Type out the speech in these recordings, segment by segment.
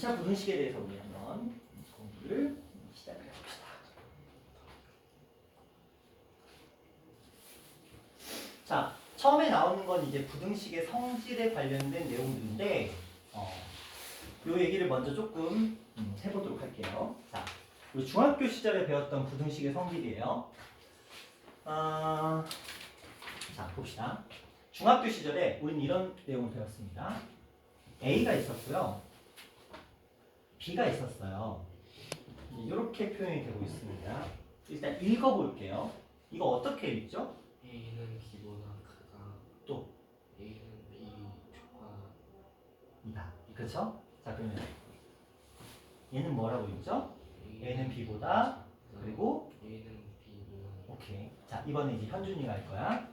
1차 부등식에 대해서 우리 한번 공부를 시작해 봅시다. 자, 처음에 나오는 건 이제 부등식의 성질에 관련된 내용들인데, 어, 요 얘기를 먼저 조금 음, 해보도록 할게요. 자, 우리 중학교 시절에 배웠던 부등식의 성질이에요. 아, 자, 봅시다. 중학교 시절에 우리는 이런 내용을 배웠습니다. A가 있었고요. B가 있었어요. 이렇게 표현이 되고 있습니다. 일단 읽어볼게요. 이거 어떻게 읽죠? A는 B보다 크다. 또 A는 B 조가 이다. 그렇죠? 자 그러면 얘는 뭐라고 읽죠? A는 B보다 그리고 A는 B보다 오케이. 자 이번에 이제 현준이가 할 거야.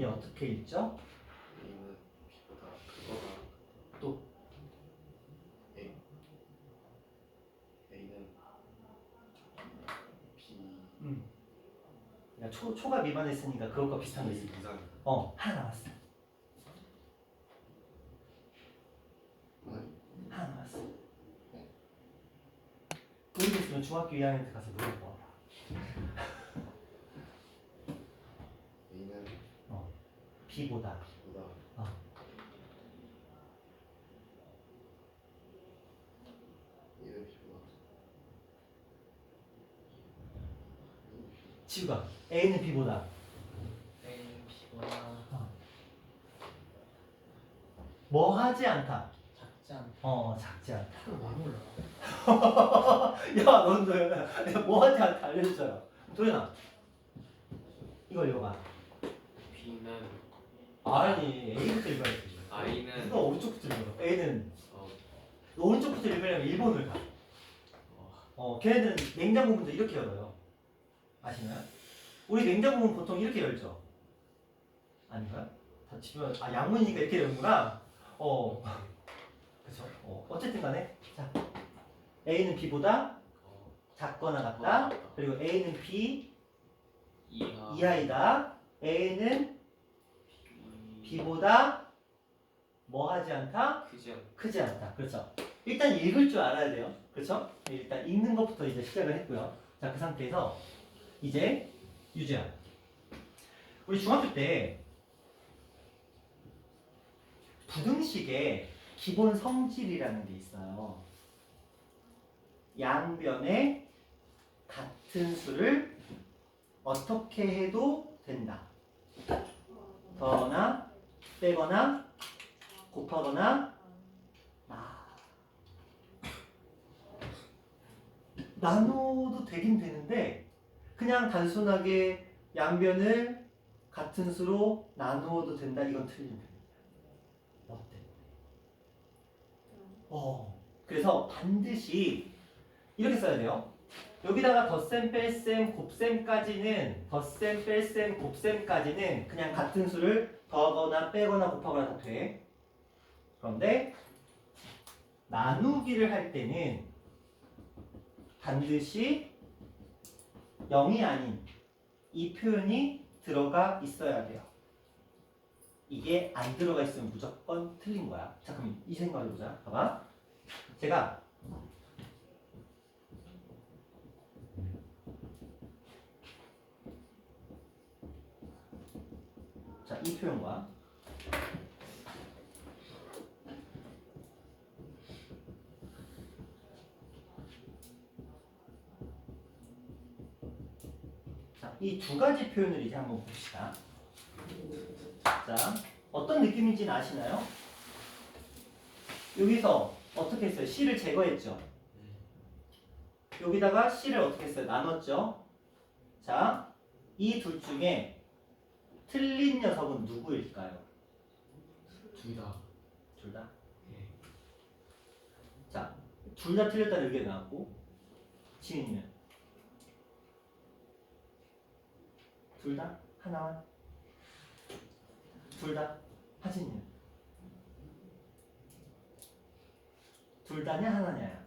얘 어떻게 읽죠? A는 B보다 크거나 또 A A는 B 음. 야, 초 초가 미만했으니까 그것과 비슷한 거 있어. 어 하나 남았어. 하나 남았어. 모르겠으면 중학교 2학년 때 가서 물어봐. A는 B보다 B보다 어. A는 B보다 지우가 A는 B보다 A는 B보다 뭐 하지 않다. 작지 않다. 어 작지 않다. 왜 몰라? 야, 넌 너, 뭐 하지 않다 알려주잖아. 도현아, 이거 읽어봐. B는 아니, A부터 읽어야지. I는 누가 오른쪽부터 읽어? A는 어, 오른쪽부터 읽으려면 1번을 가. 어 어, 걔네들은 냉장고 문도 이렇게 열어요. 아시나요? 우리 냉장고 문 보통 이렇게 열죠. 아닌가요? 다 집에 아 양문이니까 이렇게 여는구나. 어, 그렇죠. 어, 어쨌든 간에 자, A는 B보다 어, 작거나 같다. 그리고 A는 B 이하 이하이다. A는 B B보다 뭐 하지 않다? 크지 않다. 크지 않다. 그렇죠. 일단 읽을 줄 알아야 돼요. 그렇죠? 일단 읽는 것부터 이제 시작을 했고요. 자, 그 상태에서 이제 유주야. 우리 중학교 때 부등식의 기본 성질이라는 게 있어요. 양변에 같은 수를 어떻게 해도 된다. 더하거나 빼거나 곱하거나 아, 나눠도 되긴 되는데 그냥 단순하게 양변을 같은 수로 나누어도 된다 이건 틀린 표현이야. 어때? 어 그래서 반드시 이렇게 써야 돼요. 여기다가 덧셈, 뺄셈, 곱셈까지는 덧셈, 뺄셈, 곱셈까지는 그냥 같은 수를 더하거나 빼거나 곱하거나 다 돼. 그런데 나누기를 할 때는 반드시 0이 아닌 이 표현이 들어가 있어야 돼요. 이게 안 들어가 있으면 무조건 틀린 거야. 자, 그럼 이 생각을 보자. 봐봐. 제가 자, 이 표현과 자, 이두 가지 표현을 이제 한번 봅시다. 자, 어떤 느낌인지는 아시나요? 여기서 어떻게 했어요? C를 제거했죠? 여기다가 C를 어떻게 했어요? 나눴죠? 자, 이 둘 중에 틀린 녀석은 누구일까요? 둘 다 둘 다? 예. 자, 둘 다 틀렸다는 의견이 나왔고, 지민이는? 둘 다? 하나만? 둘 다? 하진이는? 둘 다냐, 하나냐야?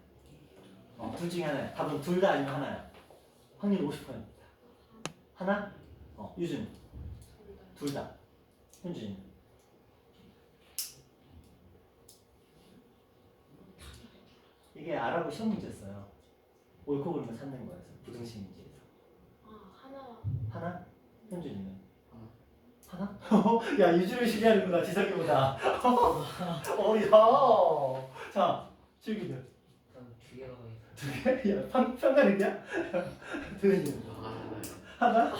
어, 둘 중에 하나야. 답은 둘 다 아니면 하나야. 확률 50%입니다. 하나? 어, 유준. 둘 다. 현준이는? 이게 알아보 시험 문제였어요. 옳고 그름을 찾는 거였어. 부등식 문제에서. 아 하나 하나? 현준이는? 하나. 하나? 야 유주를 신뢰하는구나 지석이보다. 어, 야. 자, 즐기는 난두 개가 가겠다. 두 개? 야, 편, 편가르기야? 도현이는? 아, 하나?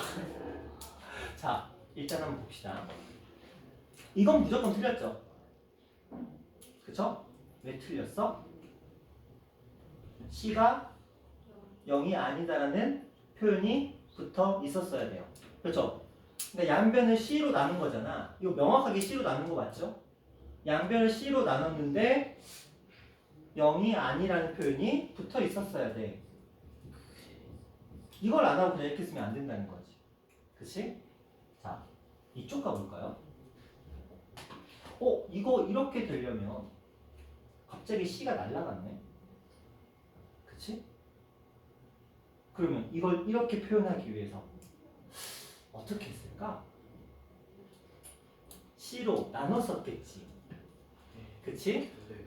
자, 일단 한번 봅시다. 이건 무조건 틀렸죠? 그쵸? 왜 틀렸어? C가 0이 아니다라는 표현이 붙어 있었어야 돼요. 그렇죠? 그러니까 양변을 C로 나눈 거잖아. 이거 명확하게 C로 나눈 거 맞죠? 양변을 C로 나눴는데 0이 아니라는 표현이 붙어 있었어야 돼. 이걸 안 하고 그냥 이렇게 쓰면 안 된다는 거지. 그치? 자, 이쪽 가볼까요? 어, 이거 이렇게 되려면 갑자기 C가 날라갔네. 그치? 그러면 이걸 이렇게 표현하기 위해서 어떻게 했을까? C로 나눴었겠지. 네. 그치? 네.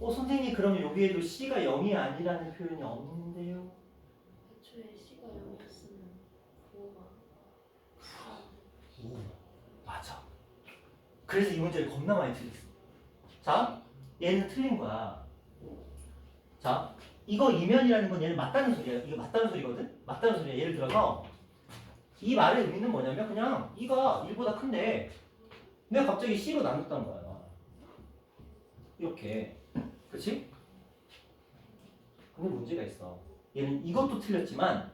어, 선생님 그러면 여기에도 C가 0이 아니라는 표현이 없는데요? 애초에 C가 0이었으면 부호가 오, 맞아. 그래서 이 문제를 겁나 많이 틀렸어. 자, 얘는 틀린 거야. 자, 이거 이면이라는 건 얘는 맞다는 소리야. 이거 맞다는 소리거든? 맞다는 소리야. 예를 들어서 이 말의 의미는 뭐냐면 그냥 이가 1보다 큰데 내가 갑자기 C로 나눴다는 거야. 이렇게. 그치? 근데 문제가 있어. 얘는 이것도 틀렸지만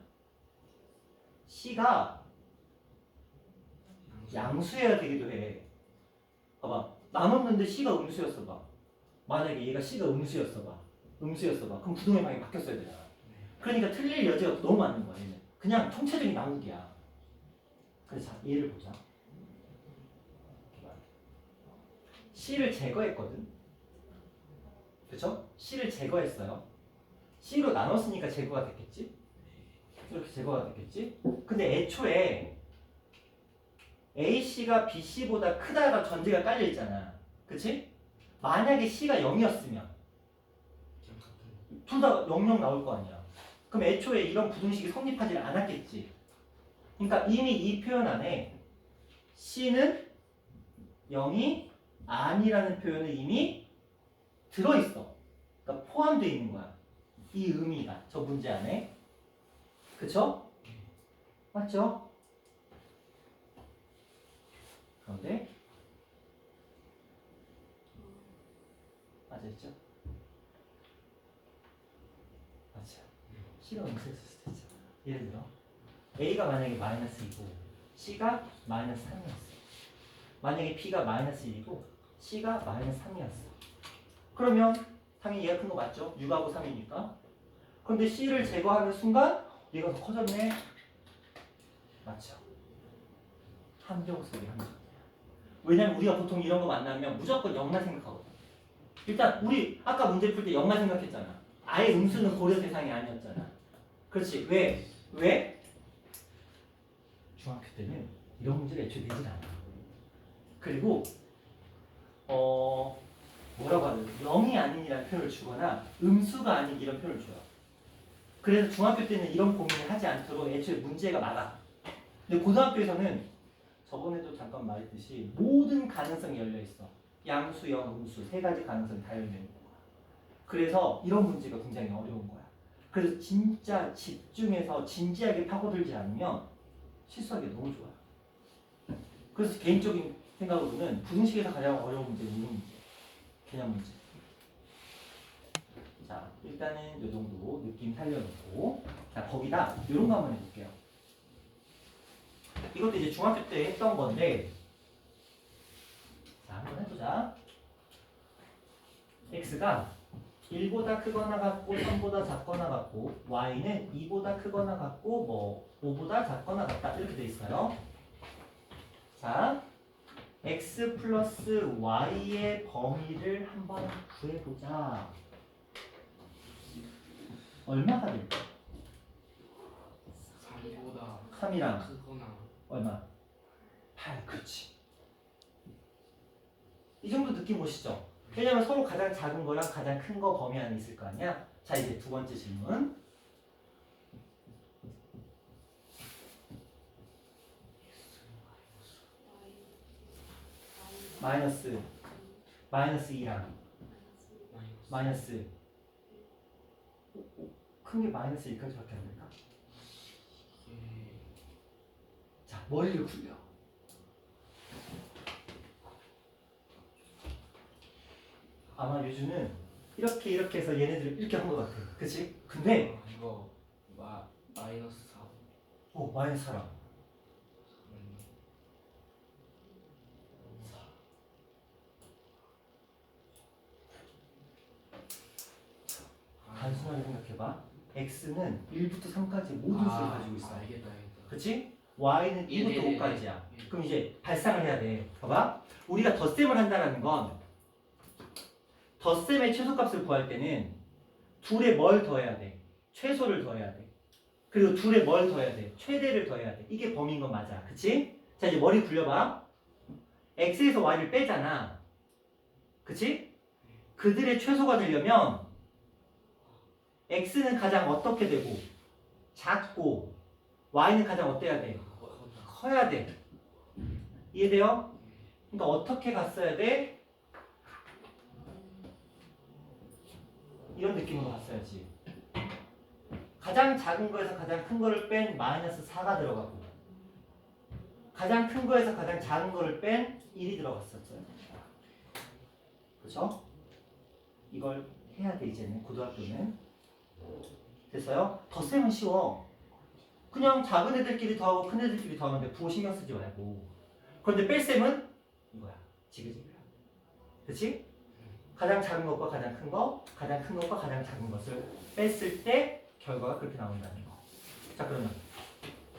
C가 양수해야 되기도 해. 봐봐. 나눴는데 C가 음수였어 봐. 만약에 얘가 C가 음수였어 봐. 음수였어 봐. 그럼 부동의 방이 바뀌었어야 되잖아. 그러니까 틀릴 여지가 너무 많은 거야, 얘는. 그냥 통체적인 나누기야. 그래서 자, 얘를 보자. C를 제거했거든. 그쵸? C를 제거했어요. C로 나눴으니까 제거가 됐겠지? 이렇게 제거가 됐겠지? 근데 애초에 AC가 BC보다 크다가 전제가 깔려 있잖아. 그치? 만약에 C가 0이었으면 그냥 같은 둘다 00 나올 거 아니야. 그럼 애초에 이런 부등식이 성립하지 않았겠지. 그러니까 이미 이 표현 안에 C는 0이 아니라는 표현은 이미 들어있어. 그러니까 포함되어 있는 거야. 이 의미가 저 문제 안에. 그쵸? 맞죠? 그런데 맞았죠? 맞죠? C가 음수였을 수도 있죠. 예를 들어 A가 만약에 마이너스 2고 C가 마이너스 3이었어. 만약에 B가 마이너스 1이고 C가 마이너스 3이었어. 그러면 당연히 얘가 큰 거 맞죠? 6하고 3이니까. 그런데 C를 제거하는 순간 얘가 더 커졌네. 맞죠? 함정소리 함정. 왜냐면 우리가 보통 이런 거 만나면 무조건 0만 생각하거든. 일단 우리 아까 문제 풀때 0만 생각했잖아. 아예 음수는 고려 대상이 아니었잖아. 그렇지. 왜? 왜? 중학교 때는 이런 문제가 애초에 되질 않아. 그리고 어 뭐라고 하죠? 0이 아닌 이라는 표현을 주거나 음수가 아닌 이런 표현을 줘요. 그래서 중학교 때는 이런 고민을 하지 않도록 애초에 문제가 많아. 근데 고등학교에서는 저번에도 잠깐 말했듯이 모든 가능성이 열려 있어. 양수, 영, 음수 세 가지 가능성이 다 열려 있는 거야. 그래서 이런 문제가 굉장히 어려운 거야. 그래서 진짜 집중해서 진지하게 파고들지 않으면 실수하기 너무 좋아요. 그래서 개인적인 생각으로는 부등식에서 가장 어려운 문제는 이런 문제. 개념 문제. 자, 일단은 이 정도 느낌 살려놓고 자, 거기다 이런 거 한번 해볼게요. 이것도 이제 중학교 때 했던 건데 자, 한번 해보자. x가 1보다 크거나 같고 3보다 작거나 같고 y는 2보다 크거나 같고 뭐 5보다 작거나 같다 이렇게 돼 있어요. 자, x 플러스 y의 범위를 한번 구해보자. 얼마가 될까? 3보다 3이랑 크거나 얼마? 8, 그렇지. 이 정도 느낌 오시죠? 왜냐면 서로 가장 작은 거랑 가장 큰 거 범위 안에 있을 거 아니야? 자, 이제 두 번째 질문. 마이너스, 마이너스 2랑 마이너스 큰 게 마이너스 1까지밖에 안될까? 이게 자, 머리를 굴려. 아마 유주는 이렇게 이렇게 해서 얘네들을 이렇게 한 것 같아. 그치? 근데 아, 이거 마 마이너스 4오 마이너스 4랑 단순하게 생각해봐. x는 1부터 3까지 모든 수를 가지고 있어. 아, 알겠다 알겠다 그치? Y는 예, 1부터 네, 네, 5까지야. 네. 그럼 이제 발상을 해야 돼. 봐봐. 우리가 덧셈을 한다는 건 덧셈의 최소값을 구할 때는 둘에 뭘 더해야 돼? 최소를 더해야 돼. 그리고 둘에 뭘 더해야 돼? 최대를 더해야 돼. 이게 범위인 건 맞아. 그치? 자 이제 머리 굴려봐. x에서 y를 빼잖아. 그치? 그들의 최소가 되려면 x는 가장 어떻게 되고 작고 y는 가장 어때야 돼? 커야 돼. 이해돼요? 그러니까 어떻게 갔어야 돼? 이런 느낌으로 갔어야지. 가장 작은 거에서 가장 큰 거를 뺀 마이너스 4가 들어가고 가장 큰 거에서 가장 작은 거를 뺀 1이 들어갔었어요. 그렇죠? 이걸 해야 돼 이제는 고등학교는 됐어요? 덧셈은 쉬워. 그냥 작은 애들끼리 더하고 큰 애들끼리 더하면 돼. 부호 신경 쓰지 말고. 그런데 뺄셈은 이거야. 지그지그야. 그치? 가장 작은 것과 가장 큰 거, 가장 큰 것과 가장 작은 것을 뺐을 때 결과가 그렇게 나온다는 거. 자, 그러면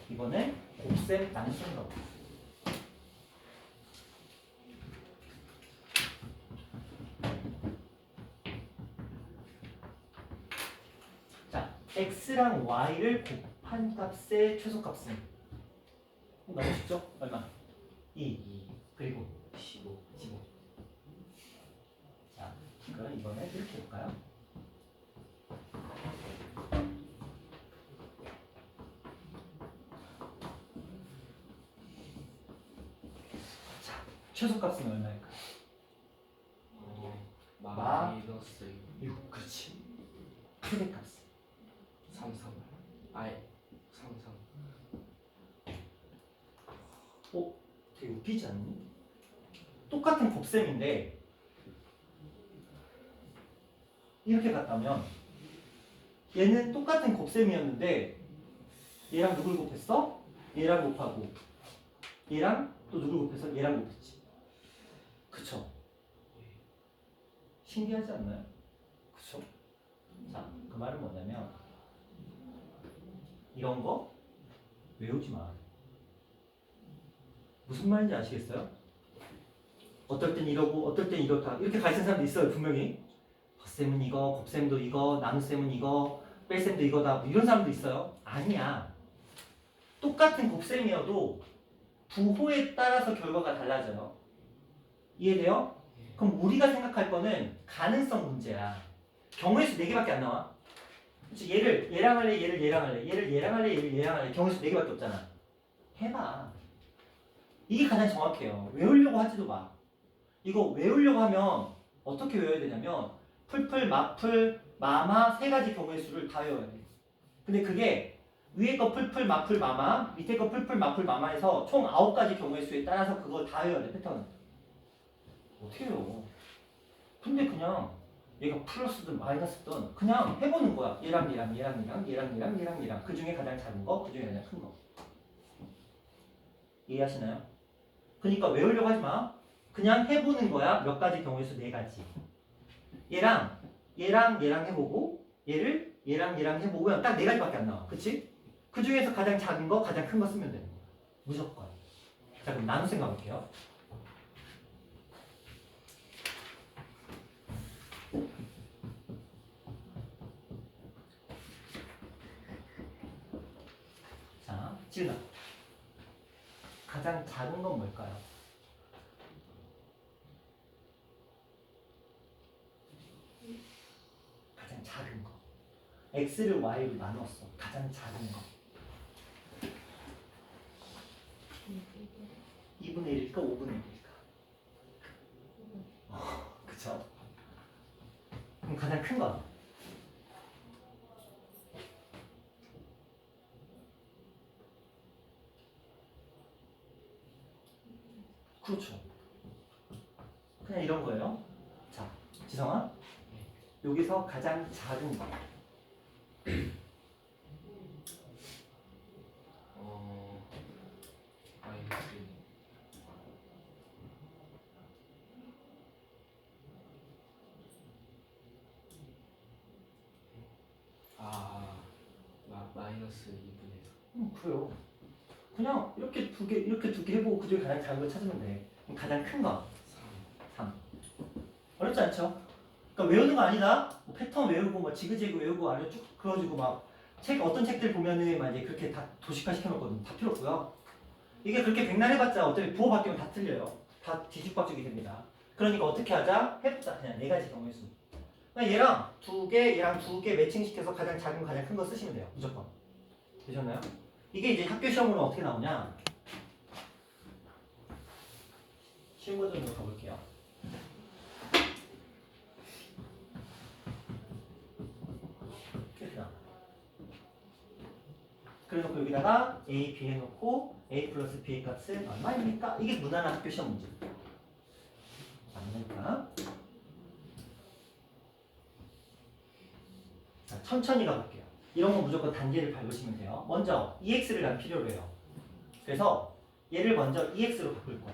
이번엔 곱셈 나눗셈 가보 자, x랑 y를 곱 한 값의 최소값은 너무 쉽죠? 얼마? 2 2 그리고 15 15 자, 그럼 이번에 이렇게 해볼까요? 자, 최소값은 얼마일까요? 어, 마. 마이너스 6 그렇지 최대값은 33 아이 33 웃기지 않니? 똑같은 곱셈인데 이렇게 갔다면 얘는 똑같은 곱셈이었는데 얘랑 누굴 곱했어? 얘랑 곱하고 얘랑 또 누굴 곱해서 얘랑 곱했지 그쵸? 신기하지 않나요? 그쵸? 자, 그 말은 뭐냐면 이런 거 외우지 마 무슨 말인지 아시겠어요? 어떨 땐 이러고 어떨 땐 이렇다. 이렇게 가르치는 사람도 있어요 분명히. 덧셈은 이거 곱셈도 이거 나눗셈은 이거 뺄셈도 이거다. 뭐 이런 사람도 있어요. 아니야. 똑같은 곱셈이어도 부호에 따라서 결과가 달라져요. 이해돼요? 그럼 우리가 생각할 거는 가능성 문제야. 경우의 수 4개밖에 안 나와. 그치? 얘를 얘랑 할래 얘를 얘랑 할래. 얘를 얘랑 할래 얘를 얘랑 할래. 경우의 수 4개밖에 없잖아. 해봐 이게 가장 정확해요. 외우려고 하지도 마. 이거 외우려고 하면 어떻게 외워야 되냐면 풀풀, 마풀, 마마 세 가지 경우의 수를 다 외워야 돼. 근데 그게 위에 거 풀풀, 마풀, 마마, 밑에 거 풀풀, 마풀, 마마에서 총 아홉 가지 경우의 수에 따라서 그거 다 외워야 돼 패턴. 어떻게 외워? 근데 그냥 얘가 플러스든 마이너스든 그냥 해보는 거야. 얘랑 얘랑 얘랑 얘랑 얘랑 얘랑 얘랑 얘랑 그 중에 가장 작은 거, 그 중에 가장 큰 거. 이해하시나요? 그러니까 외우려고 하지 마. 그냥 해보는 거야. 몇 가지 경우의 수네 가지. 얘랑 얘랑 얘랑 해보고 얘를 얘랑 얘랑 그냥 딱네 가지밖에 안 나와. 그치? 그 중에서 가장 작은 거, 가장 큰 거 쓰면 되는 거야. 무조건. 자 그럼 나눗셈 가볼게요. 자, 질문. 가장 작은 건 뭘까요? 가장 작은 거. x를 y로 나눴어. 가장 작은 거. 2분의 1일까 5분의 1일까? 여기서 가장 작은 거. 어 마이너스 아 마, 마이너스 2분의 음, 그래요. 그냥 이렇게 두 개, 이렇게 두 개 해보고 그중에 가장 작은 거 찾으면 돼. 가장 큰 거. 3 어렵지 않죠? 그러니까 외우는 거 아니다. 뭐 패턴 외우고 뭐 지그재그 외우고 아래 쭉 그어주고 막 책 어떤 책들 보면은 막 이제 그렇게 다 도식화 시켜놓거든. 다 필요 없고요. 이게 그렇게 백날 해봤자 어차피 부호 바뀌면 다 틀려요. 다 뒤죽박죽이 됩니다. 그러니까 어떻게 하자? 해보자. 그냥 네 가지 경우의 수. 그냥 얘랑 두 개, 얘랑 두 개 매칭시켜서 가장 작은 거, 가장 큰 거 쓰시면 돼요. 무조건. 되셨나요? 이게 이제 학교 시험으로 어떻게 나오냐? 쉬운 버전으로 가볼게요. 이렇게 나와. 그래놓고 여기다가 a, b 해놓고 a 플러스 b의 값은 얼마입니까? 이게 무난한 학교 시험 문제. 맞습니까? 자, 천천히 가볼게요. 이런 거 무조건 단계를 밟으시면 돼요. 먼저 EX를 난 필요로 해요. 그래서 얘를 먼저 EX로 바꿀 거야.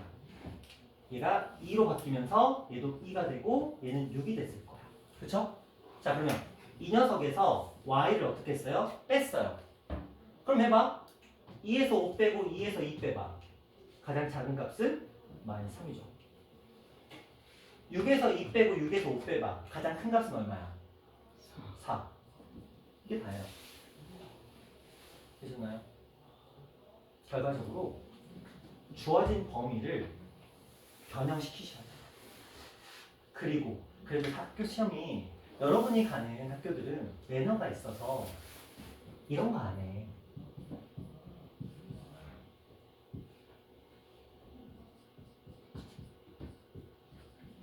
얘가 2로 바뀌면서 얘도 2가 되고 얘는 6이 됐을 거야. 그쵸? 자 그러면 이 녀석에서 Y를 어떻게 했어요? 뺐어요. 그럼 해봐. 2에서 5 빼고 2에서 2 빼봐. 가장 작은 값은 마이너스 3이죠. 6에서 2 빼고 6에서 5 빼봐. 가장 큰 값은 얼마야? 4. 이게 다예요. 되셨나요? 결과적으로 주어진 범위를 변형시키셔야 돼요. 그리고 그래도 학교 시험이 여러분이 가는 학교들은 매너가 있어서 이런 거 안 해.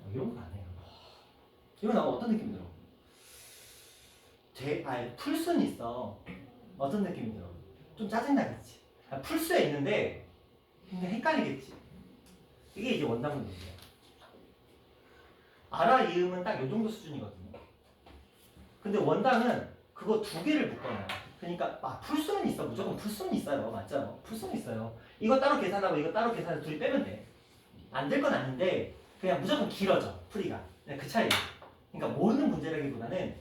어, 이런 거 안 해요. 이거 나면 어떤 느낌 들어? 제, 아니, 풀수는 있어. 어떤 느낌이 들어? 좀 짜증나겠지. 아, 풀수에 있는데, 근데 헷갈리겠지. 이게 이제 원단 문제예요. 알아, 이음은 딱 요 정도 수준이거든요. 근데 원단은 그거 두 개를 묶어놔요. 그러니까, 아, 풀수는 있어. 무조건 풀수는 있어요. 맞죠? 풀수는 있어요. 이거 따로 계산하고 이거 따로 계산해서 둘이 빼면 돼. 안 될 건 아닌데, 그냥 무조건 길어져. 풀이가. 그냥 그 차이. 그러니까 모르는 문제라기보다는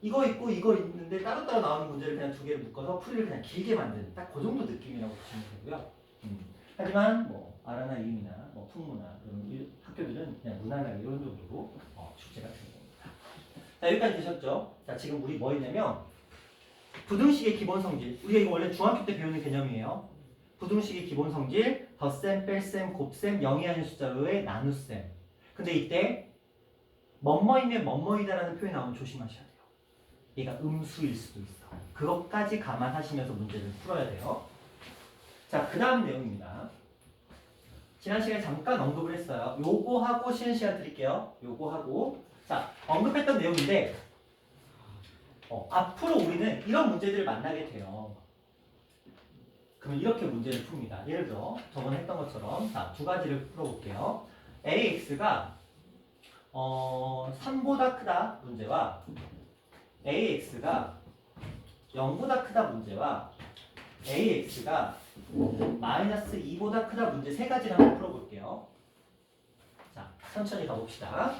이거 있고 이거 있는데 따로따로 나오는 문제를 그냥 두 개를 묶어서 풀이를 그냥 길게 만드는 딱 그 정도 느낌이라고 보시면 되고요. 음. 하지만 뭐 아라나 이음이나 뭐 풍무나 그런 일- 학교들은 그냥 무난하게 이런 정도로 어, 출제가 되는 겁니다. 자 여기까지 되셨죠? 자 지금 우리 뭐 했냐면 부등식의 기본 성질 우리가 이거 원래 중학교 때 배우는 개념이에요. 부등식의 기본 성질 덧셈, 뺄셈, 곱셈, 영이 아닌 숫자로의 나눗셈. 근데 이때 뭐뭐이면 뭐뭐이다라는 표현이 나오면 조심하셔야 돼요. 얘가 음수일 수도 있어. 그것까지 감안하시면서 문제를 풀어야 돼요. 자, 그 다음 내용입니다. 지난 시간에 잠깐 언급을 했어요. 요거 하고 쉬는 시간 드릴게요. 요거 하고. 자, 언급했던 내용인데, 어, 앞으로 우리는 이런 문제들을 만나게 돼요. 그러면 이렇게 문제를 풉니다. 예를 들어, 저번에 했던 것처럼, 자, 두 가지를 풀어볼게요. AX가, 어, 3보다 크다 문제와 AX가 0보다 크다 문제와 AX가 마이너스 2보다 크다 문제 세 가지를 한번 풀어볼게요. 자, 천천히 가봅시다.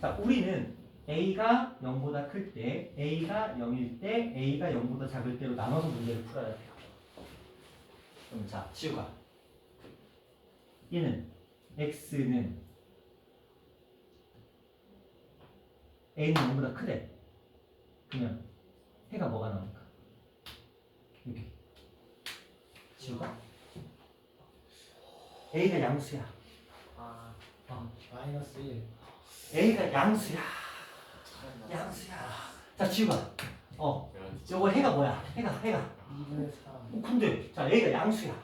자, 우리는 A가 0보다 클 때, A가 0일 때, A가 0보다 작을 때로 나눠서 문제를 풀어야 돼요. 그럼 자, 지우가 얘는 X는 A는 0보다 크대. 그러면 해가 뭐가 나옵니까? 여기. 지우가? A가 양수야. 아, 어. 마이너스 1. A가 양수야. 양수야. 자 지우가 어 저거 해가 뭐야? 해가 해가 2분의 3. 어, 근데 자 A가 양수야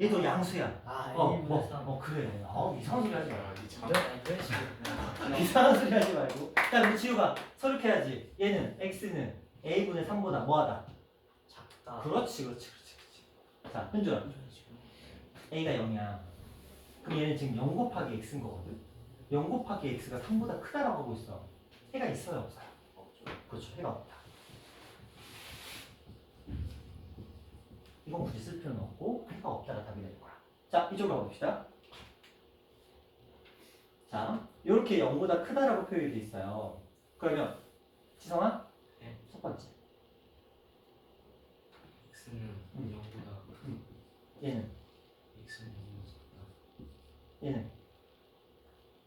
얘도 양수야. 아, 어, 1분의 뭐, 3. 어 그래. 어 이상한 소리 하지. 이런, 이런 식으로. 이상한 소리 하지 말고. 자 우리 지우가 서력해야지. 얘는 x는 a분의 3보다 뭐하다? 작다. 그렇지 그렇지 그렇지 그렇지. 자 식으로. a가 0이야. 그럼 얘는 지금 0 곱하기 x인 거거든. 0 곱하기 x가 3보다 크다라고 하고 있어. 해가 있어요 없어요. 그렇죠. 해가 없다 이건 굳이 쓸 필요는 없고 해가 없다가 답이 될 거야. 자 이쪽으로 가봅시다. 자 이렇게 0보다 크다라고 표현이 돼 있어요. 그러면 지성아? 네. 첫 번째. X는 음. 0보다 얘는? X는 0보다 작다. 얘는?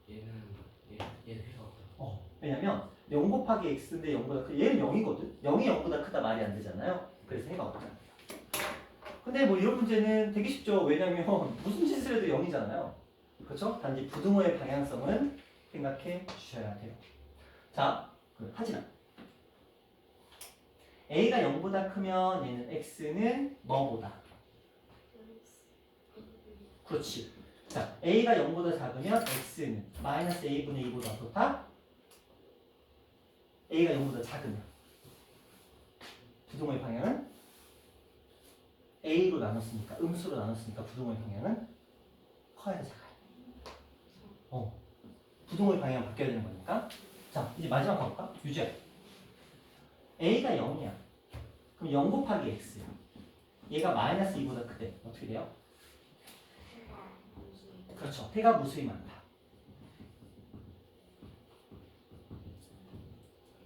얘는 얘 얘는 해가 없다. 어 왜냐면 0 곱하기 x인데 0보다 크 얘는 0이거든? 0이 0보다 크다 말이 안 되잖아요. 그래서 해가 없다 근데 뭐 이런 문제는 되게 쉽죠. 왜냐면 무슨 짓을 해도 0이잖아요. 그렇죠? 단지 부등호의 방향성은 생각해 주셔야 돼요. 자 그, 하진아 a가 0보다 크면 얘는 x는 뭐보다? 그렇지. 자 a가 0보다 작으면 x는 마이너스 a분의 2보다 좋다? A가 0보다 작으면 부동호의 방향은 a로 나눴으니까 음수로 나눴으니까 부동호의 방향은 커야 돼 작아요. 어 부동호의 방향 바뀌어야 되는 거니까. 자 이제 마지막 가볼까? 유지야 a가 0이야. 그럼 0 곱하기 x야. 얘가 마이너스 2보다 크대. 어떻게 돼요? 그렇죠. 해가 무수히 많다.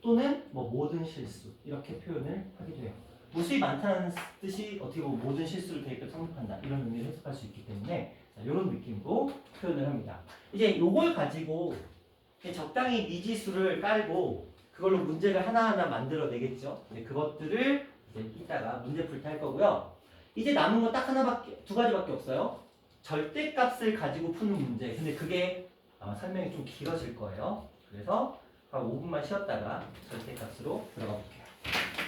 또는 뭐 모든 실수. 이렇게 표현을 하기도 해요. 무수히 많다는 뜻이 어떻게 보면 모든 실수를 대입해 성립한다 이런 의미를 해석할 수 있기 때문에 자, 이런 느낌으로 표현을 합니다. 이제 이걸 가지고 적당히 미지수를 깔고 그걸로 문제를 하나하나 만들어내겠죠. 이제 그것들을 이제 이따가 문제 풀 때 할 거고요. 이제 남은 건딱 하나밖에 두 가지밖에 없어요. 절대값을 가지고 푸는 문제. 근데 그게 아마 설명이 좀 길어질 거예요. 그래서 한 5분만 쉬었다가 절대값으로 들어가 볼게요.